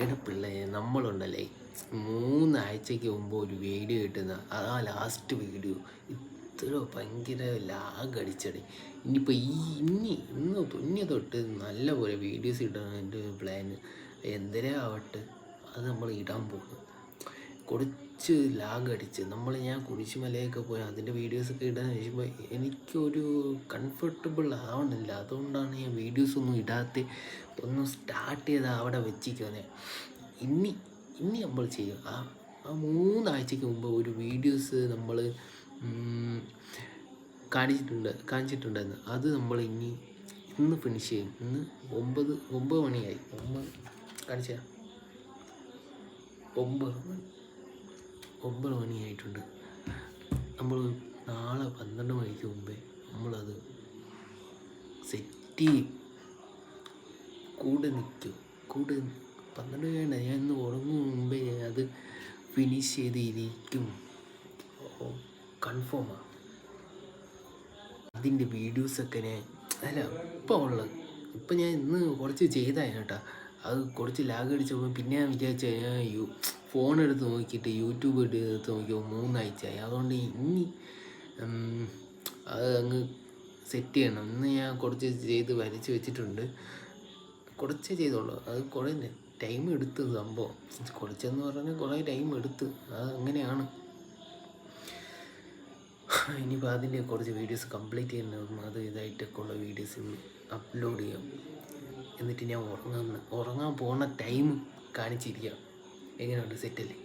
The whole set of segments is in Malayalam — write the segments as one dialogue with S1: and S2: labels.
S1: എടാ പിള്ളേ നമ്മളുണ്ടല്ലേ? മൂന്നാഴ്ചയ്ക്ക് മുമ്പ് ഒരു വീഡിയോ കിട്ടുന്ന ആ ലാസ്റ്റ് വീഡിയോ. ഇത്ര ഭയങ്കര ലാഗ് അടിച്ചടി. ഇനിയിപ്പോൾ ഈ ഇനി ഇന്ന് തുന്നി തൊട്ട് നല്ലപോലെ വീഡിയോസ് ഇടാൻ പ്ലാൻ എന്തരേ അത് നമ്മൾ ഇടാൻ പോകുന്നു കുറച്ച് ലാഗ് അടിച്ച് നമ്മൾ ഞാൻ കുരിശുമലയൊക്കെ പോയി അതിന്റെ വീഡിയോസൊക്കെ ഇടാൻ ചോദിക്കുമ്പോൾ എനിക്കൊരു കംഫർട്ടബിൾ ആവണില്ല. അതുകൊണ്ടാണ് ഞാൻ വീഡിയോസ് ഒന്നും ഇടാത്ത ഒന്ന് സ്റ്റാർട്ട് ചെയ്ത് അവിടെ വെച്ചിരിക്കുന്നത് ഇനി ഇനി നമ്മൾ ചെയ്യും. ആ ആ മൂന്നാഴ്ചയ്ക്ക് മുമ്പ് ഒരു വീഡിയോസ് നമ്മൾ കാണിച്ചിട്ടുണ്ട് കാണിച്ചിട്ടുണ്ടായിരുന്നു. അത് നമ്മൾ ഇനി ഇന്ന് ഫിനിഷ് ചെയ്യും. ഇന്ന് ഒമ്പത് ഒമ്പത് മണിയായി. ഒമ്പത് കാണിച്ചാ? ഒമ്പത് മണി. ഒമ്പത് മണിയായിട്ടുണ്ട്. നമ്മൾ നാളെ പന്ത്രണ്ട് മണിക്ക് മുമ്പേ നമ്മളത് സെറ്റ് കൂടെ നിൽക്കും കൂടെ പന്ത്രണ്ട് വേണ്ട ഞാൻ ഇന്ന് ഉറങ്ങും മുമ്പേ ഞാൻ അത് ഫിനിഷ് ചെയ്തിരിക്കും. കൺഫേമാണ് അതിന്റെ വീഡിയോസൊക്കെ ഞാൻ അല്ല ഇപ്പോൾ ഉള്ളത്. ഇപ്പം ഞാൻ ഇന്ന് കുറച്ച് ചെയ്തായിരുന്നു കേട്ടോ. അത് കുറച്ച് ലാഗ് അടിച്ചപ്പോൾ പിന്നെ ഞാൻ വിചാരിച്ച ഞാൻ യു ഫോൺ എടുത്ത് നോക്കിയിട്ട് യൂട്യൂബ് എടുത്ത് നോക്കിയപ്പോൾ മൂന്നാഴ്ചയായി. അതുകൊണ്ട് ഇനി അത് അങ്ങ് സെറ്റ് ചെയ്യണം. ഇന്ന് ഞാൻ കുറച്ച് ചെയ്ത് വരച്ച് വെച്ചിട്ടുണ്ട്. കുറച്ചേ ചെയ്തോളൂ അത് കുറേ ടൈം എടുത്ത് സംഭവം. കുറച്ചെന്ന് പറഞ്ഞാൽ കുറേ ടൈം എടുത്ത്. അത് അങ്ങനെയാണ്. ഇനിയിപ്പോൾ അതിന്റെ കുറച്ച് വീഡിയോസ് കംപ്ലീറ്റ് ചെയ്യുന്നതും അത് ഇതായിട്ടൊക്കെ ഉള്ള വീഡിയോസ് അപ്ലോഡ് ചെയ്യാം. എന്നിട്ട് ഞാൻ ഉറങ്ങാൻ ഉറങ്ങാൻ പോകുന്ന ടൈം കാണിച്ചിരിക്കുക എങ്ങനെയുണ്ട് സെറ്റല്ലേ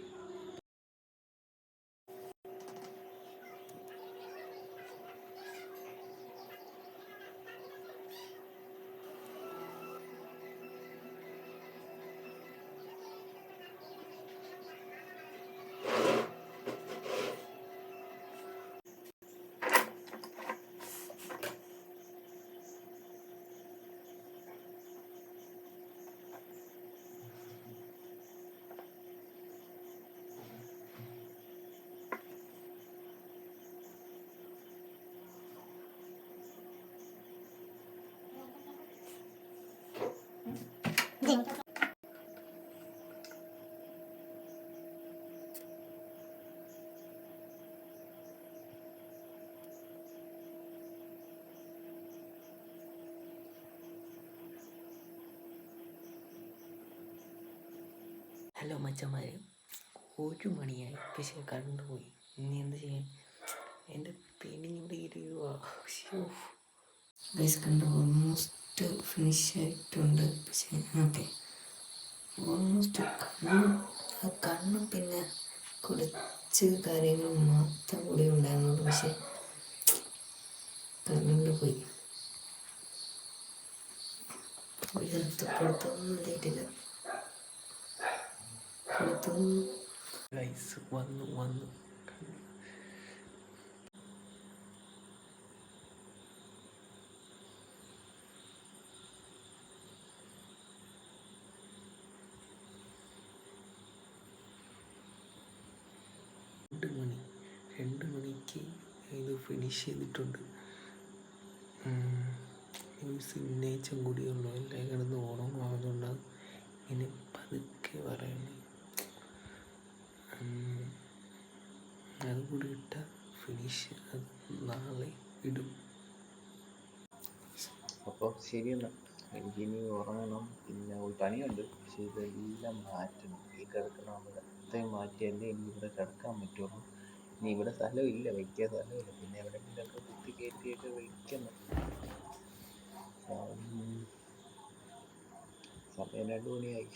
S1: ഹലോ മച്ചന്മാർ ഒരു മണിയായി. പക്ഷേ കറണ്ട് പോയി. ഇനി എന്ത് ചെയ്യാൻ? എന്റെ പെയിന്റിങ് ഇവിടെ ഗൈസ് കണ്ട് ഓൾമോസ്റ്റ് ഫിനിഷ് ആയിട്ടുണ്ട് പക്ഷേ ഓക്കെ ഓൾമോസ്റ്റ് കണ്ണും ആ കണ്ണും പിന്നെ കുറച്ച് കാര്യങ്ങൾ മാത്രം കൂടി ഉണ്ടായിരുന്നുള്ളൂ പക്ഷേ കണ്ണുണ്ട് പോയി. ഇതിനകത്ത് പുറത്തൊന്നും എത്തിയിട്ടില്ല പുറത്തൊന്നും വന്നു വന്നു രണ്ട് മണി രണ്ട് മണിക്ക് ഇത് ഫിനിഷ് ചെയ്തിട്ടുണ്ട്. സിഗ്നേച്ചർ കൂടിയുള്ളൂ എല്ലാം കിടന്ന് ഓണം ആവുന്നുണ്ട് ഇങ്ങനെ പതുക്കെ പറയണേ. അത് കൂടി ഇട്ട ഫിനിഷ് അത് നാളെ ഇടും.
S2: അപ്പോൾ ശരിയെന്നാ എനിക്കിനി ഉറങ്ങണം. പിന്നെ ഒരു പണിയുണ്ട്. പക്ഷേ ഇതെല്ലാം മാറ്റണം. ഈ കിടക്കുന്ന അവിടത്തെ മാറ്റിയാലേ എനിക്ക് ഇവിടെ കിടക്കാൻ പറ്റുള്ളൂ. ഇനി ഇവിടെ സ്ഥലമില്ല വയ്ക്കാൻ സ്ഥലമില്ല. പിന്നെ എവിടെയെങ്കിലുമൊക്കെ കുത്തി കയറ്റിയൊക്കെ വയ്ക്കണം. ഉം. സമയം രണ്ട് മണിയായി.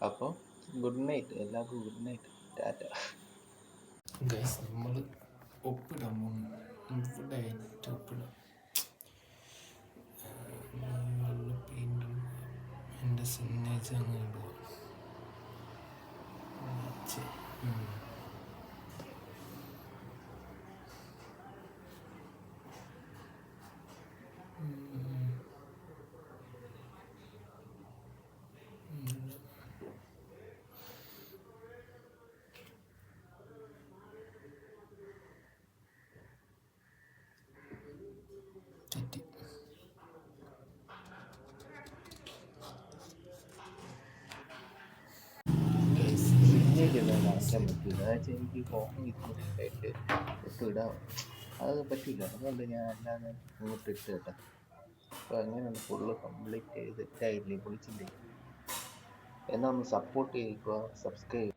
S2: അപ്പോൾ ഗുഡ് നൈറ്റ് എല്ലാവർക്കും ഗുഡ് നൈറ്റ് ടാറ്റ
S1: ഗൈസ് നമ്മൾ ഒപ്പിടാൻ പോകുന്നു ഇവിടെ ഒപ്പിടാം. എന്റെ സിഗ്നേച്ചർ അങ്ങനെ ഇടുക 있지.
S2: 음. കാണിക്കാൻ പറ്റില്ല അതായത് എനിക്ക് ഫോൺ ഇട്ട് ഇട്ട് ഇടാം. അത് പറ്റില്ല അതുകൊണ്ട് ഞാൻ അല്ലാതെ ഇങ്ങോട്ട് ഇട്ട് കേട്ടോ അപ്പോൾ അങ്ങനെയാണ് ഫുള്ള് കംപ്ലീറ്റ് സെറ്റായില്ലേ പൊളിച്ചില്ലേ എന്നാ ഒന്ന് സപ്പോർട്ട് ചെയ്യുക സബ്സ്ക്രൈബ്